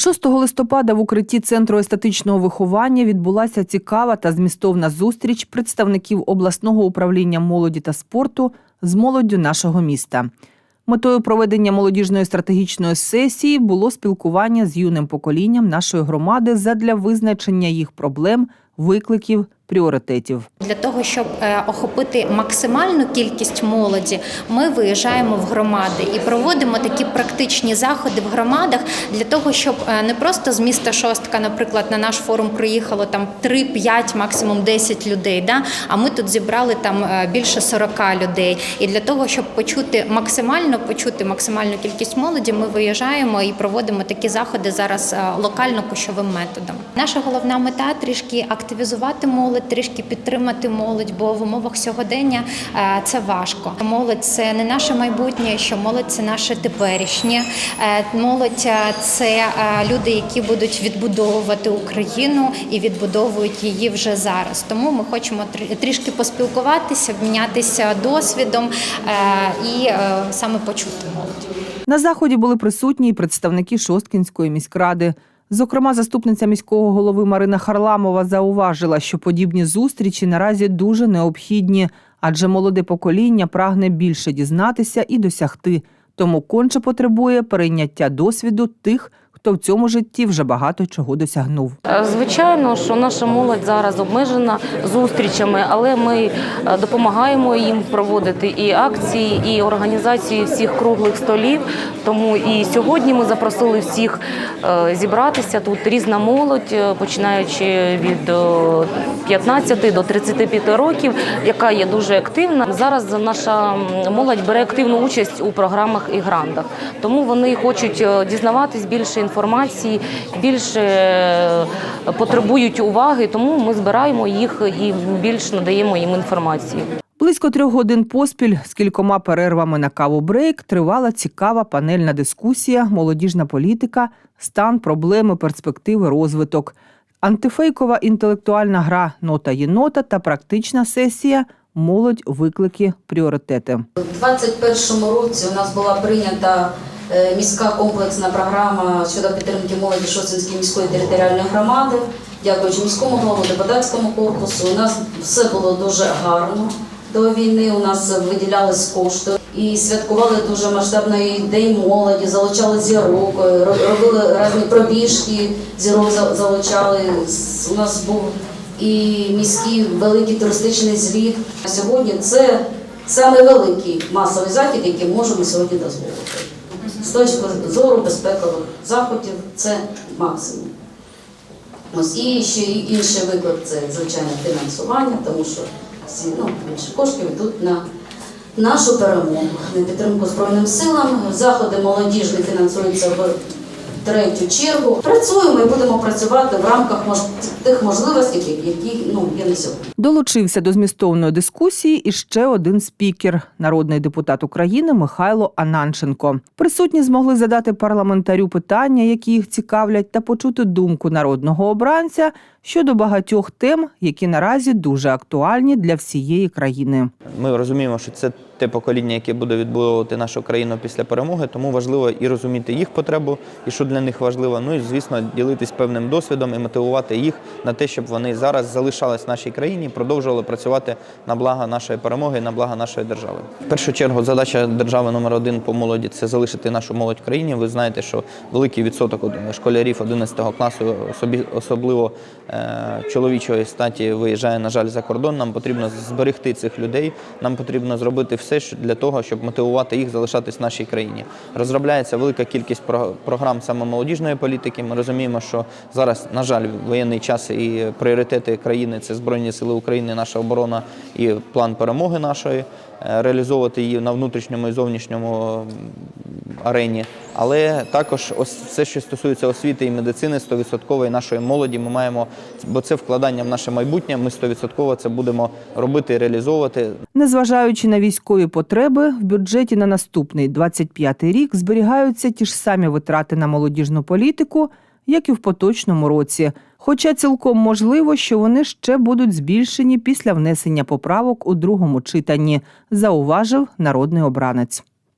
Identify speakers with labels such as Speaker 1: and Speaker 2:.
Speaker 1: 6 листопада в укритті Центру естетичного виховання відбулася цікава та змістовна зустріч представників обласного управління молоді та спорту з молоддю нашого міста. Метою проведення молодіжної стратегічної сесії було спілкування з юним поколінням нашої громади задля визначення їх проблем, викликів, пріоритетів.
Speaker 2: Для того щоб е, охопити максимальну кількість молоді, ми виїжджаємо в громади і проводимо такі практичні заходи в громадах для того, щоб е, не просто з міста Шостка, наприклад, на наш форум приїхало там 3-5, максимум 10 людей. Да? А ми тут зібрали там е, більше 40 людей. І для того, щоб почути максимально почути максимальну кількість молоді, ми виїжджаємо і проводимо такі заходи зараз локально кущовим методом. Наша головна мета трішки активізувати молодь, трішки підтримати молодь, бо в умовах сьогодення е, це важко. Молодь це не наше майбутнє, що молодь це наше теперішнє. Е, Молодь е, це люди, які будуть відбудовувати Україну і відбудовують її вже зараз. Тому ми хочемо трі- трішки поспілкуватися, обмінятися досвідом і саме почути молодь.
Speaker 1: На заході були присутні представники Шосткінської міськради. Зокрема, заступниця міського голови Марина Харламова зауважила, що подібні зустрічі наразі дуже необхідні, адже молоде покоління прагне більше дізнатися і досягти. Тому конче потребує перейняття досвіду тих, хто в цьому житті вже багато чого досягнув.
Speaker 3: Е, Звичайно, що наша молодь зараз обмежена зустрічами, але ми е, допомагаємо їм проводити і акції, і організацію всіх круглих столів. Тому і сьогодні ми запросили всіх е, зібратися. Тут різна молодь, починаючи від е, 15 до 35 років, яка є дуже активна. Зараз наша молодь бере активну участь у програмах і грантах. Тому вони хочуть дізнаватись більше інформації, більше е, потребують уваги. Тому ми збираємо їх і більш надаємо їм інформації.
Speaker 1: Близько трьох годин поспіль з кількома перервами на каву брейк тривала цікава панельна дискусія, молодіжна політика, стан, проблеми, перспективи, розвиток, антифейкова інтелектуальна гра Нота єнота та практична сесія Молодь, виклики, пріоритети.
Speaker 4: У 2021 році у нас була прийнята міська комплексна програма щодо підтримки молоді Шосинської міської територіальної громади. Дякуючи міському голову, депутатському корпусу. У нас все було дуже гарно до війни. У нас виділялись кошти і святкували дуже масштабний день молоді, залучали зірок, е, робили різні пробіжки, зірок залучали. У нас був і міський великий туристичний звіт. Сьогодні це саме великий масовий захід, який можемо сьогодні дозволити. З точки зору безпекових заходів це максимум. Ось і ще інший виклик це звичайно фінансування, тому що всі ну, більше коштів йдуть на нашу перемогу, на підтримку Збройним силам. Заходи молодіжні фінансуються в третю чергу. Працюємо і будемо працювати в рамках мож... тих можливостей, які ну, є на сьогодні.
Speaker 1: Долучився до змістовної дискусії і ще один спікер, народний депутат України Михайло Ананченко. Присутні змогли задати парламентарю питання, які їх цікавлять, та почути думку народного обранця щодо багатьох тем, які наразі дуже актуальні для всієї країни.
Speaker 5: Ми розуміємо, що це те покоління, яке буде відбудовувати нашу країну після перемоги, тому важливо і розуміти їх потребу, і що для них важливо. Ну і звісно, ділитись певним досвідом і мотивувати їх на те, щоб вони зараз залишались в нашій країні, і продовжували працювати на благо нашої перемоги, на благо нашої держави. В першу чергу, задача держави номер один по молоді це залишити нашу молодь в країні. Ви знаєте, що великий відсоток школярів 11 класу, особливо чоловічої статі, виїжджає, на жаль, за кордон. Нам потрібно зберегти цих людей. Нам потрібно зробити все для того, щоб мотивувати їх залишатись в нашій країні. Розробляється велика кількість про- програм саме молодіжної політики. Ми розуміємо, що зараз, на жаль, воєнний час і пріоритети країни це Збройні Сили України, наша оборона і план перемоги нашої. Е, Реалізовувати її на внутрішньому і зовнішньому арені, але також ось все, що стосується освіти і медицини, 100% нашої молоді, ми маємо, бо це вкладання в наше майбутнє. Ми 100% це будемо робити і реалізовувати.
Speaker 1: Незважаючи на військові потреби, в бюджеті на наступний 25-й рік зберігаються ті ж самі витрати на молодіжну політику, як і в поточному році. Хоча цілком можливо, що вони ще будуть збільшені після внесення поправок у другому читанні, зауважив народний обранець.